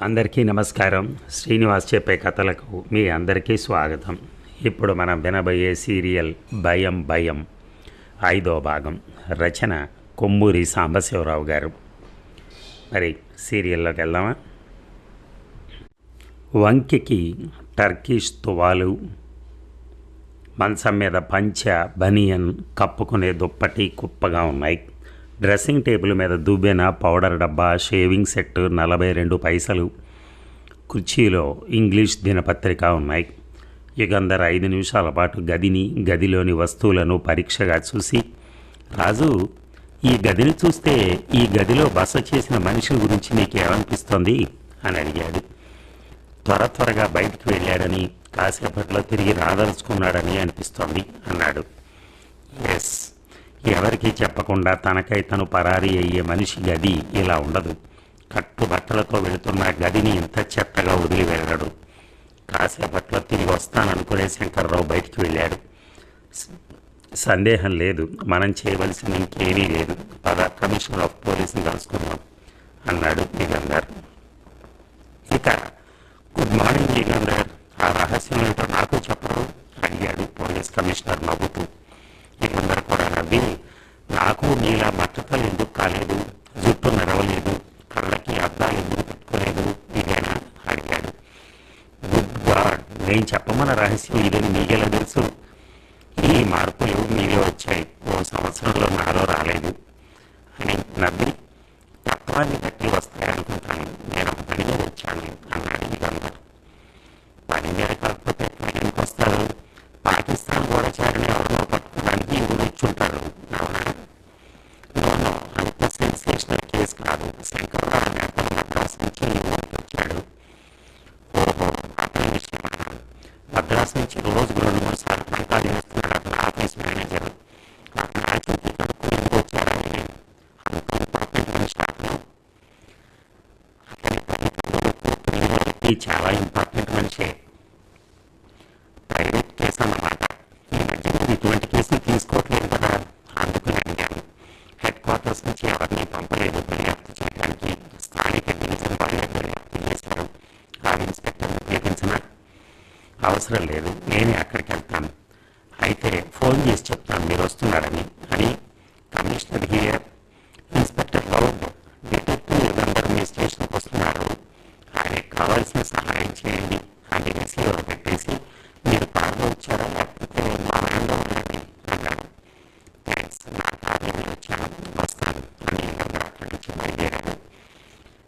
అందరికీ నమస్కారం. శ్రీనివాస్ చెప్పే కథలకు మీ అందరికీ స్వాగతం. ఇప్పుడు మనం వినబోయే సీరియల్ భయం భయం ఐదో భాగం రచన కొమ్మూరి సాంబశివరావు గారు. మరి సీరియల్లోకి వెళ్దామా? వంకికి టర్కీష్ తువాలు మంచం మీద పంచ బనియన్ కప్పుకునే దుప్పటి కుప్పగా ఉన్నాయి. డ్రెస్సింగ్ టేబుల్ మీద దువ్వెన పౌడర్ డబ్బా షేవింగ్ సెట్ నలభై రెండు పైసలు. కుర్చీలో ఇంగ్లీష్ దినపత్రిక ఉన్నాయి. యుగంధర్ ఐదు నిమిషాల పాటు గదిని గదిలోని వస్తువులను పరీక్షగా చూసి రాజు ఈ గదిని చూస్తే ఈ గదిలో బస చేసిన మనిషి గురించి నీకేమనిపిస్తోంది అని అడిగాడు. త్వర త్వరగా బయటికి వెళ్ళాడని కాసేపట్లో తిరిగి రాదలుచుకున్నాడని అనిపిస్తోంది అన్నాడు. ఎస్ ఎవరికీ చెప్పకుండా తనకై తను పరారీ అయ్యే మనిషి గది ఇలా ఉండదు. కట్టు బట్టలతో వెళుతున్న గదిని ఇంత చెత్తగా వదిలి వెళ్ళడు. కాసేపట్లో తిరిగి వస్తాననుకునే శంకర్రావు బయటికి వెళ్ళాడు. సందేహం లేదు. మనం చేయవలసిన ఇంకేమీ లేదు. పద కమిషనర్ ఆఫ్ పోలీసుని కలుసుకుందాం అన్నాడు యుగంధర్ ఇక గుడ్ మార్నింగ్ యుగంధర్ ఆ రహస్యం ఏంటో నాకు చెప్పరు అడిగాడు పోలీస్ కమిషనర్ నవ్వుతూ యుగంధర్ కూడా నవ్వి నాకు నీలా బట్టతలు ఎందుకు కాలేదు జుట్టు నడవలేదు కళ్ళకి అద్దాలు ఎందుకు పెట్టుకోలేదు ఇదేనా అడిగాడు గుడ్ గాడ్ నేను చెప్పమన్న రహస్యం ఇదని మీకెలా తెలుసు ఈ మార్పులు మీలో వచ్చాయి ఓ సంవత్సరంలో నాలో రాలేదు అని నవ్వి తత్వాన్ని బట్టి వస్తాయనుకుంటాను నేను ఒక పనిగా వచ్చాను అన్నాడు యుగంధర్ పని మీద కాకపోతే ట్రైన్కి వస్తారు పాకిస్తాన్ కూడా చేరిన ఎవరినో పట్టుకోవడానికి ఊరిచ్చుంటారు అవునా నోనో అంత సెన్సేషనల్ కేసు కాదు శంకర్రావు అనే అతను మద్రాసు నుంచి ఈ ఊరికి వచ్చాడు ఓహో అతని విషయమా మద్రాసు నుంచి రోజు రెండు మూడు సార్లు పంపాలు చేస్తున్నాడు అతను ఆఫీస్ మేనేజర్ అతను ఆచూకీ కనుక్కొని ఎందుకు వచ్చారని అంత ఇంపార్టెంట్ మనిషి అతను అతని పరిస్థితులు చాలా ఇంపార్టెంట్ మనిషే ప్రైవేట్ కేసు అన్నమాట ఈ మధ్య మీరు ఇటువంటి కేసులు తీసుకోవట్లేదు కదా అందుకు అడిగాను హెడ్ క్వార్టర్స్ నుంచి ఎవరిని పంపలేదు దర్యాప్తు చేయడానికి స్థానిక డివిజన్ వాళ్ళే దర్యాప్తు చేశారు ఆ ఇన్స్పెక్టర్ ఉపయోగించిన అవసరం లేదు. నేనే అక్కడికి వెళ్తాను. అయితే ఫోన్ చేసి చెప్తాను మీరు వస్తున్నారని అని commissioner here inspector Goud detective Yugandhar మీ స్టేషన్కి వస్తున్నారు ఆయనకు కావాల్సిన సహాయం చేయండి అని రిసీవర్ పెట్టేసి మీరు కార్లో వచ్చారా లేకపోతే మా వ్యాన్లో వెళ్ళండి అన్నాడు థ్యాంక్స్ నా కార్లో వచ్చాను వస్తాను అని యుగంధర్ అక్కడి నుంచి బయలుదేరాడు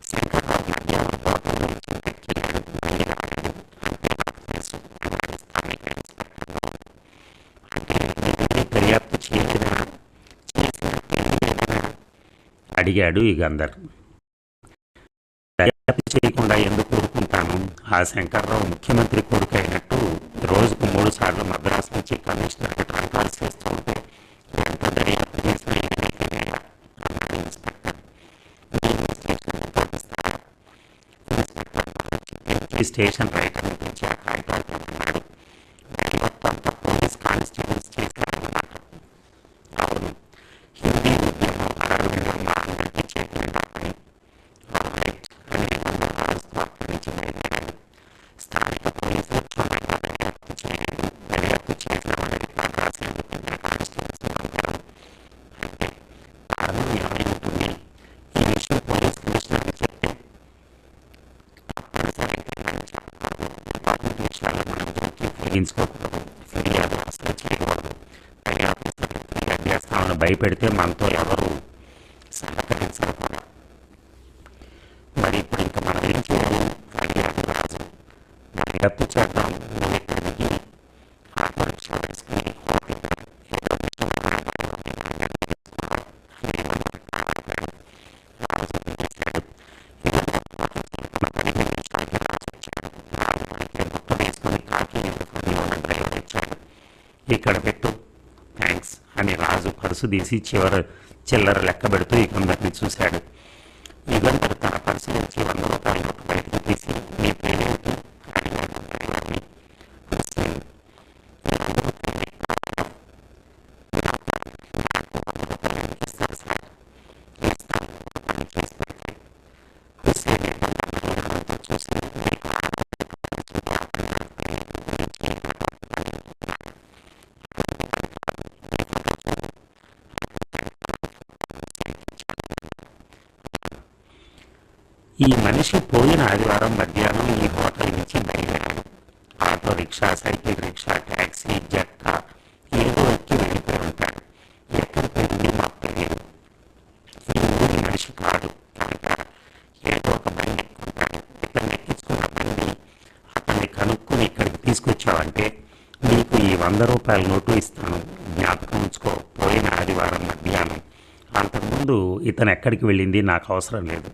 శంకర్రావు మధ్యాహ్నం హోటల్లో నుంచి బయటికెళ్ళాడు మళ్ళీ రాలేదు అంతే నాకు తెలుసు అన్నాడు స్థానిక ఇన్స్పెక్టర్ గౌడ్ అంటే నిజమే దర్యాప్తు చేయలేదా చేసినట్టే లేదనా అడిగాడు యుగంధర్ దర్యాప్తు చేయకుండా ఎందుకు ఊరుకుంటాను? ఆ శంకర్రావు ముఖ్యమంత్రి కొడుకు అయినట్టు రోజుకు మూడు సార్లు మద్రాసు నుంచి కమిషనర్కి ట్రాన్స్ఫర్ చేస్తూ ఉంటే ఎంత దర్యాప్తు చేసినా ఏమైతే లేదా అన్నాడు ఇన్స్పెక్టర్ నేను స్టేషన్ రిపోర్ట్ ఇస్తారా ఇన్స్పెక్టర్ ఈ స్టేషన్ రైట్ అనిపించి ఆ కాగితాలు పంపినాడు మొత్తం అంతా పోలీస్ కానిస్టేబుల్స్ చేశారన్నమాట అవును హిందీ ఉద్యోగం అరవైలో మా అందరికీ చేతులు పని ఆల్రైట్ అని ఏమన్నా రాజుతో అక్కడి నుంచి బయలుదేరాడు స్థానిక పోలీసులు క్షుణ్ణంగా దర్యాప్తు చేయలేదు దర్యాప్తు చేసిన వాళ్ళకి మద్రాసు ఎందుకు ఇద్దరు కానిస్టేబుల్స్ పంపారు అయితే ఉంటుంది ఈ విషయం పోలీస్ చెప్తే డిపార్ట్మెంట్ విషయాల్లో మనం ఫిర్యాదు అసలు చేయకూడదు పై ఫిర్యాదు చేస్తామని భయపెడితే మనతో ఎవరు సహకరించరు కూడా మరి ఇప్పుడు ఇంకా మనం ఏం చేయాలి అడిగాడు రాజు దర్యాప్తు చేద్దాం నువ్వు ఇక్కడ దిగి ఆటో రిక్షా వేసుకుని హోటల్కి రా. ఏదో విషయం మాట్లాడాలి. దర్యాప్తు చేసుకోవాలి. అని ఏమన్నాడు కాపాడాడు. రాజు దిగేశాడు. ఇదంతా హోటల్ చేరుకున్న పదిహేను నిమిషాలకి రాజు వచ్చాడు. రాజు పలికే బుట్ట వేసుకుని కాకి ఎదుర్కొని ఉన్న డ్రైవర్ ఇచ్చాడు ఇక్కడ పెట్టు. థ్యాంక్స్ అని రాజు పరుసు తీసి చివర చిల్లర లెక్క పెడుతూ ఇకందరిని చూశాడు. ఇదంతా ఈ మనిషి పోయిన ఆదివారం మధ్యాహ్నం ఈ హోటల్ నుంచి బయలుదేరాడు. Auto rickshaw cycle rickshaw taxi జట్ట ఏదో ఎక్కి వెళ్ళిపోయి ఉంటాడు. ఎక్కడికి వెళ్ళి మాకు తెలియదు ఈ ఊరి మనిషి కాదు కనుక ఏదో ఒక బండి ఎక్కుంటాడు ఇట్లా ఎక్కించుకున్న బండి అతన్ని కనుక్కుని ఇక్కడికి తీసుకొచ్చావంటే నీకు ఈ వంద రూపాయల నోటు ఇస్తాను. జ్ఞాపకం ఉంచుకో. పోయిన ఆదివారం మధ్యాహ్నం. అంతకుముందు ఇతను ఎక్కడికి వెళ్ళింది నాకు అవసరం లేదు.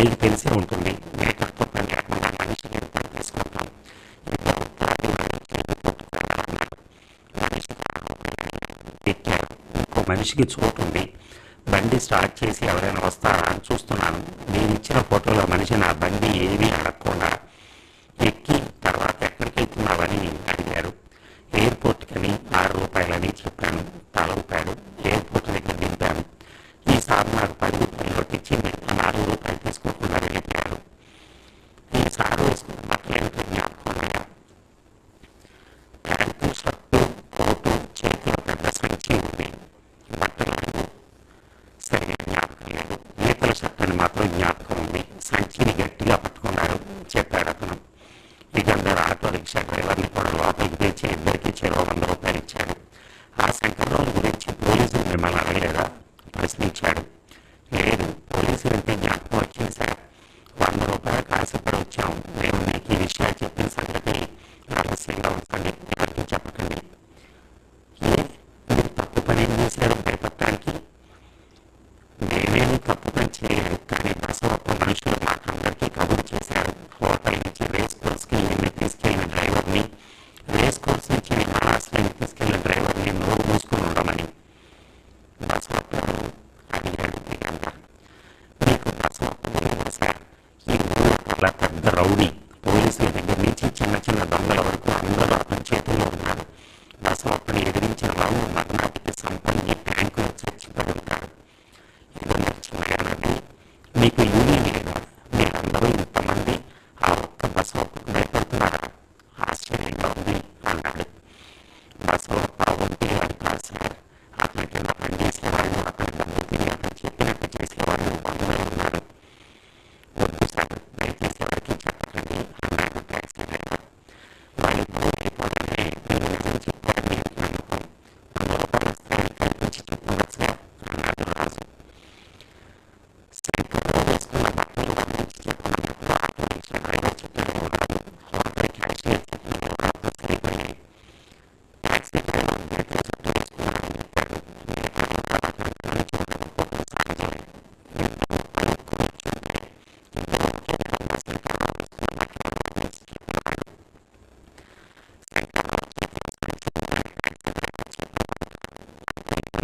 మీకు తెలిసే ఉంటుంది. మేకలకు ఇంకో మనిషికి చోటు ఉంది. బండి స్టార్ట్ చేసి ఎవరైనా వస్తారా? అని చూస్తున్నాను. నేను ఇచ్చిన ఫోటోలో మనిషి నా బండి ఏమీ అడగ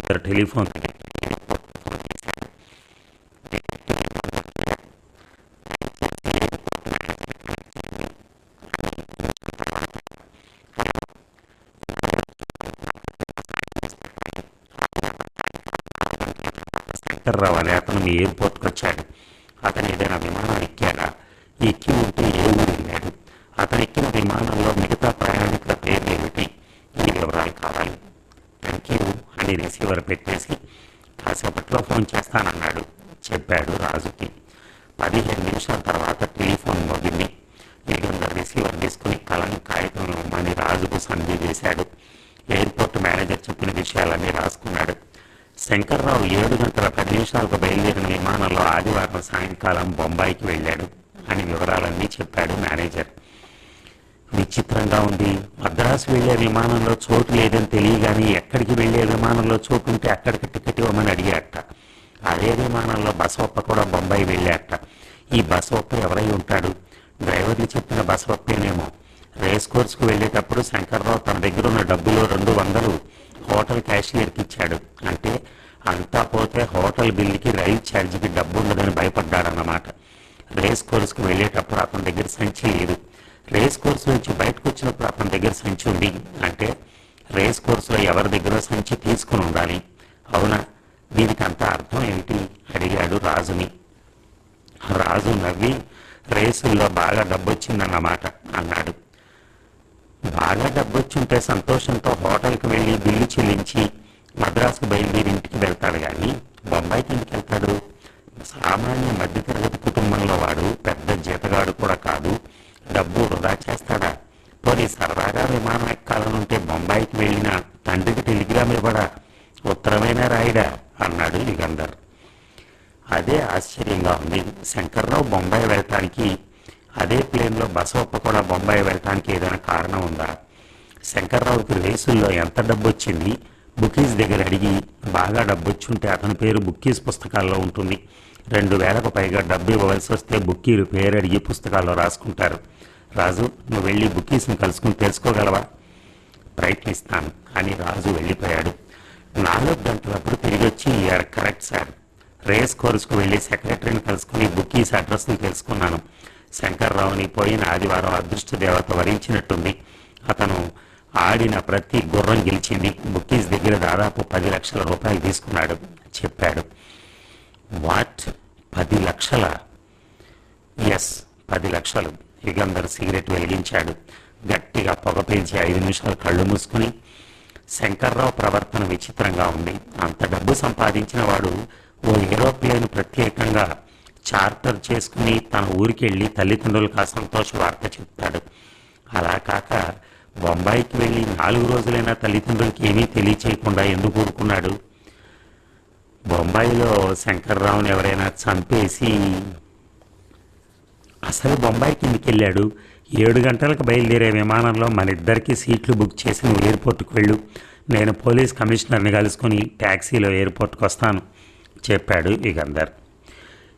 యుగంధర్ టెలిఫోన్ శంకర్రావు అనే అతను మీ ఎయిర్పోర్ట్కి వచ్చాడు అతను ఏదైనా విమానం ఎక్కాడా ఎక్కి ఉంటే ఏ ఊరు వెళ్ళాడు అతను ఎక్కిన విమానంలో మిగతా ప్రయాణికుల పేర్లు ఏమిటి ఈ వివరాలు కావాలి థ్యాంక్ యూ అని రిసీవర్ పెట్టేసి కాసేపట్లో ఫోన్ చేస్తానన్నాడు చెప్పి పదిహేను నిమిషాల తర్వాత టెలిఫోన్ మోగింది. యుగంధర్ రిసీవర్ తీసుకుని కలం కాగితం మణి రాజుకు సంధి చేశాడు. ఎయిర్పోర్ట్ మేనేజర్ చెప్పిన విషయాలన్నీ రాసుకున్నాడు. శంకర్రావు ఏడు గంటల పది నిమిషాలకు బయలుదేరిన విమానంలో ఆదివారం సాయంకాలం బొంబాయికి వెళ్ళాడు అని వివరాలన్నీ చెప్పాడు మేనేజర్. విచిత్రంగా ఉంది. మద్రాసు వెళ్ళే విమానంలో చోటు లేదని తెలియగానే ఎక్కడికి వెళ్ళే విమానంలో చోటు ఉంటే అక్కడికి టికెట్ ఇవ్వమని అడిగాట అదే విమానంలో బసవప్ప కూడా బొంబాయి వెళ్ళాట ఈ బసవప్ప ఎవరై ఉంటాడు? డ్రైవర్లు చెప్పిన బసవప్పేనేమో. రేస్ కోర్సుకు వెళ్ళేటప్పుడు శంకర్రావు తన దగ్గర ఉన్న డబ్బులు రెండు వందలు హోటల్ క్యాషియర్కి ఇచ్చాడు. అంటే అంతా పోతే హోటల్ బిల్లుకి రైలు ఛార్జీకి డబ్బు ఉండదని భయపడ్డాడన్నమాట. రేస్ కోర్సుకు వెళ్ళేటప్పుడు అతని దగ్గర సంచి లేదు. రేస్ కోర్సు నుంచి బయటకు వచ్చినప్పుడు అతని దగ్గర సంచి ఉంది. అంటే రేస్ కోర్సులో ఎవరి దగ్గర సంచి తీసుకుని ఉండాలి? అవునా? దీనికంత అంత అర్థం ఏమిటి? అడిగాడు రాజుని. రాజు నవ్వి రేసుల్లో బాగా డబ్బొచ్చిందన్నమాట అన్నాడు. బాగా డబ్బొచ్చుంటే సంతోషంతో హోటల్కి వెళ్ళి బిల్లు చెల్లించి మద్రాసుకు బయలుదేరి ఇంటికి వెళ్తాడు కానీ బొంబాయికి ఇంటికి వెళ్తాడు సామాన్య మధ్యతరగతి కుటుంబంలో వాడు పెద్ద జీతగాడు కూడా కాదు. డబ్బు వృధా చేస్తాడా? పోనీ సరదాగా విమానం ఎక్కాలనుంటే బొంబాయికి వెళ్ళిన తండ్రికి టెలిగ్రామ్ ఇవ్వడా ఉత్తరమైన రాయడా అన్నాడు యుగంధర్ అదే ఆశ్చర్యంగా ఉంది శంకర్రావు బొంబాయి వెళ్ళటానికి అదే ప్లేన్లో బసవప్ప కూడా బొంబాయి వెళ్ళటానికి ఏదైనా కారణం ఉందా శంకర్రావుకి ఎంత డబ్బు వచ్చింది బుకీస్ దగ్గర అడిగి బాగా డబ్బు వచ్చుంటే అతని పేరు బుక్కీస్ పుస్తకాల్లో ఉంటుంది. రెండు వేలకు పైగా డబ్బు ఇవ్వవలసి వస్తే బుక్కీలు పేరు అడిగి పుస్తకాల్లో రాసుకుంటారు. రాజు నువ్వు వెళ్ళి బుక్కీస్ని కలుసుకుని తెలుసుకోగలవా? ప్రయత్నిస్తాను అని రాజు వెళ్ళిపోయాడు. నాలుగు గంటలప్పుడు తిరిగి వచ్చి ఇయర్ కరెక్ట్ సార్. రేస్ కోర్సుకు వెళ్ళి సెక్రటరీని కలుసుకుని బుక్కీస్ అడ్రస్ని తెలుసుకున్నాను. శంకర్రావుని పోయిన ఆదివారం అదృష్ట దేవత వరించినట్టుంది. అతను ఆడిన ప్రతి గుర్రం గెలిచింది. బుకీస్ దగ్గర దాదాపు పది లక్షల రూపాయలు తీసుకున్నాడు చెప్పాడు. వాట్? పది లక్షల? ఎస్ పది లక్షలు. యుగంధర్ సిగరెట్ వెలిగించాడు. గట్టిగా పొగ పీల్చి ఐదు నిమిషాలు కళ్ళు మూసుకుని శంకర్రావు ప్రవర్తన విచిత్రంగా ఉంది. అంత డబ్బు సంపాదించిన వాడు ఓ ఏరోప్లేన్ ప్రత్యేకంగా చార్టర్ చేసుకుని తన ఊరికి వెళ్ళి తల్లిదండ్రులకు ఆ వార్త చెప్తాడు. అలా కాక బొంబాయికి వెళ్ళి నాలుగు రోజులైనా తల్లిదండ్రులకి ఏమీ తెలియచేయకుండా ఎందుకు ఊరుకున్నాడు? బొంబాయిలో శంకర్రావుని ఎవరైనా చంపేసి అసలు బొంబాయి కిందికి వెళ్ళాడు? ఏడు గంటలకు బయలుదేరే విమానంలో మన ఇద్దరికి సీట్లు బుక్ చేసి నువ్వు ఎయిర్పోర్ట్కి వెళ్ళు. నేను పోలీస్ కమిషనర్ని కలుసుకుని ట్యాక్సీలో ఎయిర్పోర్ట్కి వస్తాను చెప్పాడు యుగంధర్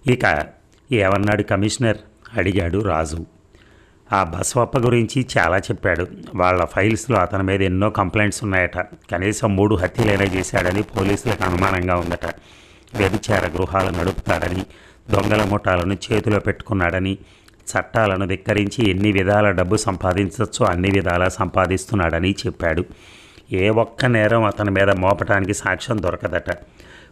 ఇక ఏమన్నాడు కమిషనర్? అడిగాడు రాజు. ఆ బసవప్ప గురించి చాలా చెప్పాడు. వాళ్ళ ఫైల్స్లో అతని మీద ఎన్నో కంప్లైంట్స్ ఉన్నాయట. కనీసం మూడు హత్యలైనా చేశాడని పోలీసులకు అనుమానంగా ఉందట. వ్యభిచార గృహాలు నడుపుతాడని దొంగల ముఠాలను చేతిలో పెట్టుకున్నాడని చట్టాలను ధిక్కరించి ఎన్ని విధాల డబ్బు సంపాదించవచ్చో అన్ని విధాలా సంపాదిస్తున్నాడని చెప్పాడు. ఏ ఒక్క నేరం అతని మీద మోపటానికి సాక్ష్యం దొరకదట.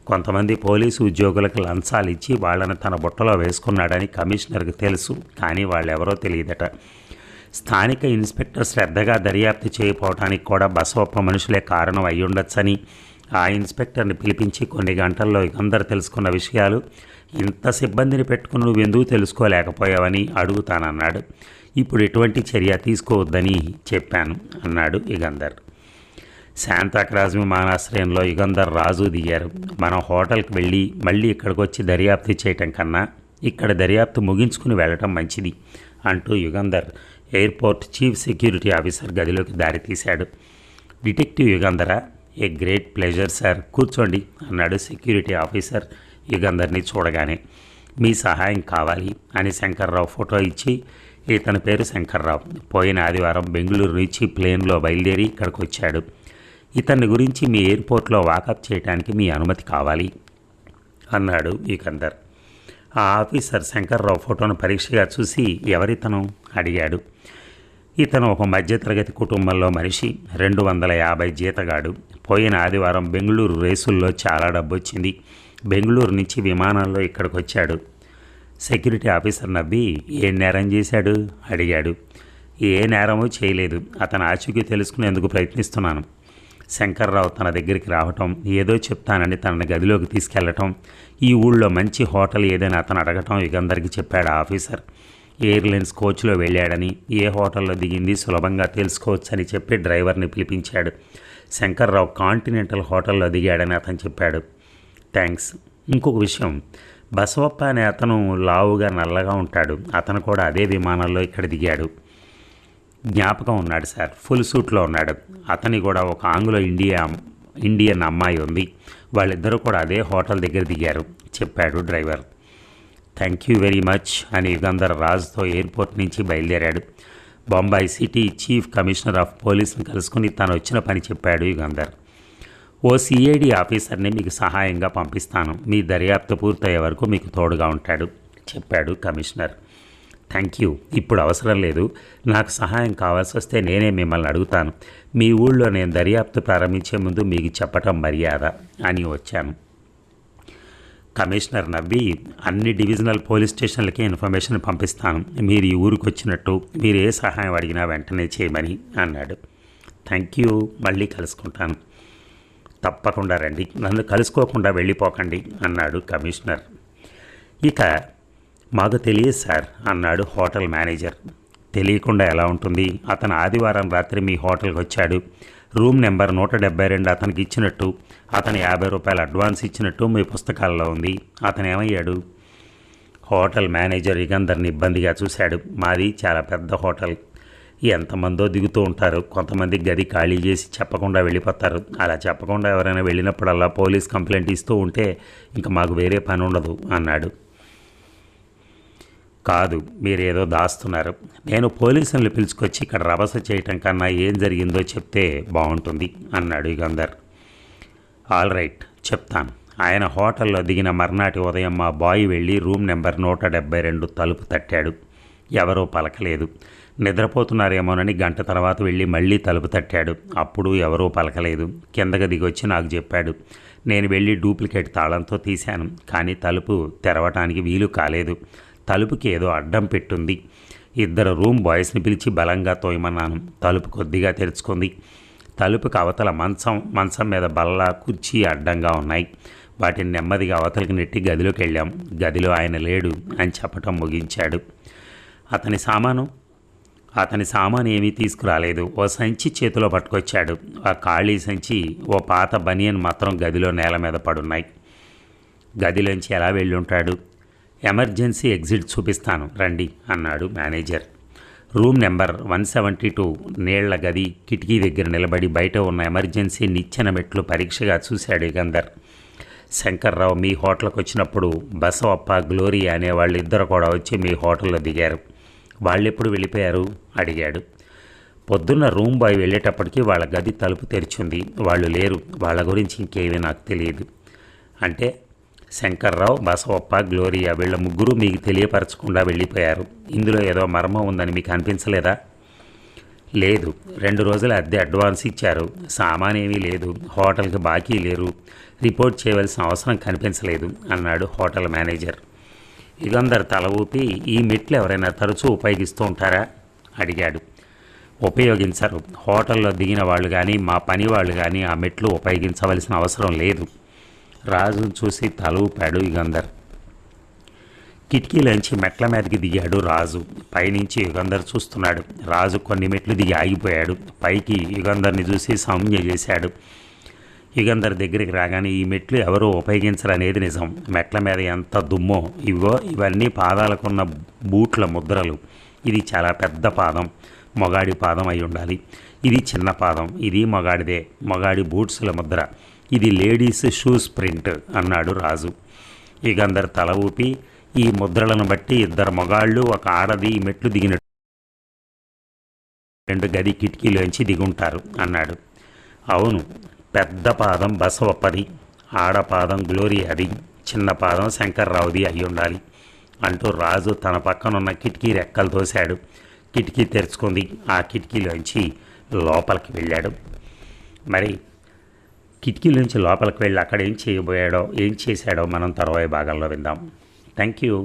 కొంతమంది పోలీసు ఉద్యోగులకు లంచాలు ఇచ్చి వాళ్ళని తన బుట్టలో వేసుకున్నాడని కమిషనర్కి తెలుసు కానీ వాళ్ళెవరో తెలియదట. స్థానిక ఇన్స్పెక్టర్ శ్రద్ధగా దర్యాప్తు చేయకపోవడానికి కూడా బసవప్ప మనుషులే కారణం అయ్యుండొచ్చని ఆ ఇన్స్పెక్టర్ని పిలిపించి కొన్ని గంటల్లో అందరు తెలుసుకున్న విషయాలు ఇంత సిబ్బందిని పెట్టుకుని నువ్వు ఎందుకు తెలుసుకోలేకపోయావని అడుగుతానన్నాడు. ఇప్పుడు ఎటువంటి చర్య తీసుకోవద్దని చెప్పాను అన్నాడు ఇగందర్. శాంతాక్రాజ్ విమానాశ్రయంలో యుగంధర్ రాజు దిగారు. మనం హోటల్కి వెళ్ళి మళ్ళీ ఇక్కడికి వచ్చి దర్యాప్తు చేయటం కన్నా ఇక్కడ దర్యాప్తు ముగించుకుని వెళ్ళటం మంచిది అంటూ Yugandhar airport chief security officer గదిలోకి దారి తీశాడు detective Yugandhar a great pleasure sir కూర్చోండి అన్నాడు సెక్యూరిటీ ఆఫీసర్ యుగంధర్ని చూడగానే. మీ సహాయం కావాలి అని శంకర్రావు ఫోటో ఇచ్చి ఇతని పేరు శంకర్రావు. పోయిన ఆదివారం బెంగళూరు నుంచి ప్లేన్లో బయలుదేరి ఇక్కడికి వచ్చాడు ఇతన్ని గురించి మీ ఎయిర్పోర్ట్లో వాకప్ చేయడానికి మీ అనుమతి కావాలి అన్నాడు వీకందర్. ఆ ఆఫీసర్ శంకర్రావు ఫోటోను పరీక్షగా చూసి ఎవరితను అడిగాడు. ఇతను ఒక మధ్యతరగతి కుటుంబంలో మనిషి రెండు వందల యాభై జీతగాడు. పోయిన ఆదివారం బెంగళూరు రేసుల్లో చాలా డబ్బు వచ్చింది బెంగళూరు నుంచి విమానంలో ఇక్కడికి వచ్చాడు సెక్యూరిటీ ఆఫీసర్ నవ్వి ఏ నేరం చేశాడు? అడిగాడు. ఏ నేరమూ చేయలేదు. అతను ఆచూకీ తెలుసుకునేందుకు ప్రయత్నిస్తున్నాను. శంకర్రావు తన దగ్గరికి రావటం ఏదో చెప్తానని తనని గదిలోకి తీసుకెళ్ళటం ఈ ఊళ్ళో మంచి హోటల్ ఏదైనా అతను అడగటం ఇకందరికీ చెప్పాడు ఆఫీసర్. ఎయిర్లైన్స్ కోచ్లో వెళ్ళాడని ఏ హోటల్లో దిగింది సులభంగా తెలుసుకోవచ్చని చెప్పి డ్రైవర్ని పిలిపించాడు. శంకర్రావు కాంటినెంటల్ హోటల్లో దిగాడని అతను చెప్పాడు. థ్యాంక్స్ ఇంకొక విషయం. బసవప్ప అనే అతను లావుగా నల్లగా ఉంటాడు. అతను కూడా అదే విమానంలో ఇక్కడ దిగాడు. జ్ఞాపకం ఉన్నాడు సార్. ఫుల్ సూట్లో ఉన్నాడు. అతని కూడా ఒక ఆంగ్లో ఇండియా ఇండియన్ అమ్మాయి ఉంది. వాళ్ళిద్దరూ కూడా అదే హోటల్ దగ్గర దిగారు చెప్పాడు driver. Thank you very much అని యుగంధర్ రాజుతో ఎయిర్పోర్ట్ నుంచి బయలుదేరాడు. Bombay city chief commissioner of పోలీస్ని కలుసుకుని తను వచ్చిన పని చెప్పాడు యుగంధర్. ఓ సిఐడి ఆఫీసర్ని మీకు సహాయంగా పంపిస్తాను. మీ దర్యాప్తు పూర్తయ్యే వరకు మీకు తోడుగా ఉంటాడు చెప్పాడు కమిషనర్. థ్యాంక్ యూ ఇప్పుడు అవసరం లేదు. నాకు సహాయం కావాల్సి వస్తే నేనే మిమ్మల్ని అడుగుతాను. మీ ఊళ్ళో నేను దర్యాప్తు ప్రారంభించే ముందు మీకు చెప్పటం మర్యాద అని వచ్చాను. కమిషనర్ నవ్వి అన్ని డివిజనల్ పోలీస్ స్టేషన్లకి ఇన్ఫర్మేషన్ పంపిస్తాను. మీరు ఈ ఊరికి వచ్చినట్టు మీరు ఏ సహాయం అడిగినా వెంటనే చేయమని అన్నాడు. థ్యాంక్ యూ మళ్ళీ కలుసుకుంటాను. తప్పకుండా రండి. నన్ను కలుసుకోకుండా వెళ్ళిపోకండి అన్నాడు కమిషనర్. ఇక మాకు తెలియదు సార్ అన్నాడు హోటల్ మేనేజర్. తెలియకుండా ఎలా ఉంటుంది? అతను ఆదివారం రాత్రి మీ హోటల్కి వచ్చాడు. రూమ్ నెంబర్ నూట డెబ్బై రెండు అతనికి ఇచ్చినట్టు అతను యాభై రూపాయలు అడ్వాన్స్ ఇచ్చినట్టు మీ పుస్తకాల్లో ఉంది. అతను ఏమయ్యాడు? హోటల్ మేనేజర్ యుగంధర్ని ఇబ్బందిగా చూశాడు. మాది చాలా పెద్ద హోటల్. ఎంతమందో దిగుతూ ఉంటారు. కొంతమంది గది ఖాళీ చేసి చెప్పకుండా వెళ్ళిపోతారు. అలా చెప్పకుండా ఎవరైనా వెళ్ళినప్పుడల్లా పోలీస్ కంప్లైంట్ ఇస్తూ ఉంటే ఇంకా మాకు వేరే పని ఉండదు అన్నాడు. కాదు మీరేదో దాస్తున్నారు. నేను పోలీసులను పిలుచుకొచ్చి ఇక్కడ రభస చేయటం కన్నా ఏం జరిగిందో చెప్తే బాగుంటుంది అన్నాడు యుగంధర్ ఆల్ రైట్ చెప్తాను. ఆయన హోటల్లో దిగిన మర్నాటి ఉదయం మా బాయ్ వెళ్ళి రూమ్ నెంబర్ నూట డెబ్బై రెండు తలుపు తట్టాడు. ఎవరూ పలకలేదు. నిద్రపోతున్నారేమోనని గంట తర్వాత వెళ్ళి మళ్ళీ తలుపు తట్టాడు. అప్పుడు ఎవరూ పలకలేదు. కిందకి దిగొచ్చి నాకు చెప్పాడు. నేను వెళ్ళి డూప్లికేట్ తాళంతో తీశాను కానీ తలుపు తెరవటానికి వీలు కాలేదు. తలుపుకి ఏదో అడ్డం పెట్టుంది. ఇద్దరు రూమ్ బాయ్స్ని పిలిచి బలంగా తోయమన్నాను. తలుపు కొద్దిగా తెరుచుకుంది. తలుపుకి అవతల మంచం మంచం మీద బల్ల కుర్చీ అడ్డంగా ఉన్నాయి. వాటిని నెమ్మదిగా అవతలికి నెట్టి గదిలోకి వెళ్ళాం. గదిలో ఆయన లేడు అని చెప్పటం ముగించాడు. అతని సామాను అతని సామాను ఏమీ తీసుకురాలేదు. ఓ సంచి చేతిలో పట్టుకొచ్చాడు. ఆ ఖాళీ సంచి ఓ పాత బనియన్ మాత్రం గదిలో నేల మీద పడున్నాయి. గదిలోంచి ఎలా వెళ్ళుంటాడు? ఎమర్జెన్సీ ఎగ్జిట్ చూపిస్తాను. రండి అన్నాడు manager. Room number one seventy two నీళ్ళ గది కిటికీ దగ్గర నిలబడి బయట ఉన్న ఎమర్జెన్సీ నిచ్చెన మెట్లు పరీక్షగా చూశాడు యుగంధర్. శంకర్రావు మీ హోటల్కి వచ్చినప్పుడు బసవప్ప గ్లోరీ అనే వాళ్ళిద్దరు కూడా వచ్చి మీ హోటల్లో దిగారు. వాళ్ళెప్పుడు వెళ్ళిపోయారు? అడిగాడు. పొద్దున్న రూమ్ బాయ్ వెళ్ళేటప్పటికి వాళ్ళ గది తలుపు తెరిచింది. వాళ్ళు లేరు. వాళ్ళ గురించి ఇంకేమీ నాకు తెలియదు. అంటే శంకర్రావు బసవప్ప గ్లోరియా వీళ్ళ ముగ్గురు మీకు తెలియపరచకుండా వెళ్ళిపోయారు. ఇందులో ఏదో మర్మం ఉందని మీకు అనిపించలేదా? లేదు. రెండు రోజుల అద్దె అడ్వాన్స్ ఇచ్చారు. సామాన్ ఏమీ లేదు. హోటల్కి బాకీ లేరు. రిపోర్ట్ చేయవలసిన అవసరం కనిపించలేదు అన్నాడు హోటల్ మేనేజర్. యుగంధర్ తల ఊపి ఈ మెట్లు ఎవరైనా తరచూ ఉపయోగిస్తూ ఉంటారా? అడిగాడు. ఉపయోగించరు. హోటల్లో దిగిన వాళ్ళు కానీ మా పని వాళ్ళు కానీ ఆ మెట్లు ఉపయోగించవలసిన అవసరం లేదు. రాజును చూసి తల ఊపాడు యుగంధర్. కిటికీలోంచి మెట్ల మీదకి దిగాడు రాజు. పైనుంచి యుగంధర్ చూస్తున్నాడు. రాజు కొన్ని మెట్లు దిగి ఆగిపోయాడు. పైకి యుగంధర్ని చూసి సౌమ్య చేశాడు. యుగంధర్ దగ్గరికి రాగానే ఈ మెట్లు ఎవరూ ఉపయోగించరనేది నిజం. మెట్ల మీద ఎంత దుమ్మో ఇవో ఇవన్నీ పాదాలకున్న బూట్ల ముద్రలు. ఇది చాలా పెద్ద పాదం. మొగాడి పాదం అయి ఉండాలి. ఇది చిన్న పాదం. ఇది మొగాడిదే. మొగాడి బూట్స్ల ముద్ర. ఇది లేడీస్ షూస్ ప్రింట్ అన్నాడు రాజు. ఇగందరు తల ఊపి ఈ ముద్రలను బట్టి ఇద్దరు మగాళ్ళు ఒక ఆడది మెట్లు దిగిన రెండు గది కిటికీలోంచి దిగుంటారు అన్నాడు. అవును పెద్ద పాదం బసవప్పది ఆడపాదం గ్లోరీ అది చిన్న పాదం శంకర్రావుది అయి ఉండాలి అంటూ రాజు తన పక్కనున్న కిటికీ రెక్కలు తోశాడు. కిటికీ తెరుచుకుంది. ఆ కిటికీలోంచి లోపలికి వెళ్ళాడు. మరి కిటికీలోంచి లోపలికి వెళ్ళి అక్కడ ఏం చేయబోయాడో ఏం చేశాడో మనం తర్వాయి భాగంలో విందాం. Thank you